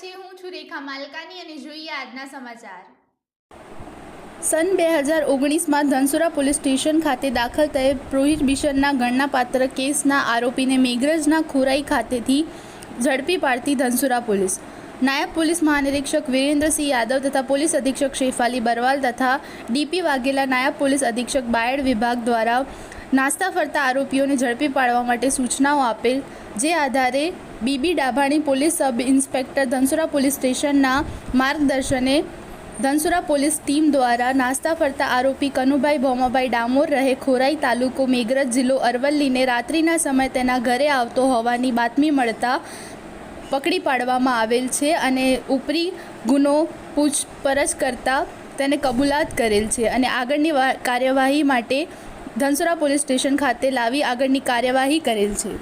છે. હું છું રેખા માલકાની અને જોઈએ આજના સમાચાર. સન બે હજાર ઓગણીસમાં ધનસુરા પોલીસ સ્ટેશન ખાતે દાખલ થયેલ પ્રોહિબિશનના ગણનાપાત્ર કેસના આરોપીને મેઘરજના ખોરાઈ ખાતેથી ઝડપી પાડતી ધનસુરા પોલીસ. નાયબ પોલીસ મહાનિરીક્ષક વિરેન્દ્રસિંહ યાદવ તથા પોલીસ અધિક્ષક શેફાલી બરવાલ તથા ડીપી વાઘેલા નાયબ પોલીસ અધિક્ષક બાયડ વિભાગ દ્વારા નાસ્તા ફરતા આરોપીઓને ઝડપી પાડવા માટે સૂચનાઓ આપેલ, જે આધારે B B Dabhani police sub inspector Dhansura police સ્ટેશનના માર્ગદર્શને ધનસુરા પોલીસ ટીમ દ્વારા નાસ્તા ફરતા આરોપી કનુભાઈ ભોમાભાઈ ડામોર રહે ખોરાઈ તાલુકો મેઘરજ જિલ્લો અરવલ્લીને રાત્રિના સમય તેના ઘરે આવતો હોવાની બાતમી મળતા પકડી પાડવામાં આવેલ છે અને ઉપરી ગુનો પૂછપરછ કરતા તેને કબૂલાત કરેલ છે અને આગળની કાર્યવાહી માટે ધનસુરા પોલીસ સ્ટેશન ખાતે લાવી આગળની કાર્યવાહી કરેલ છે.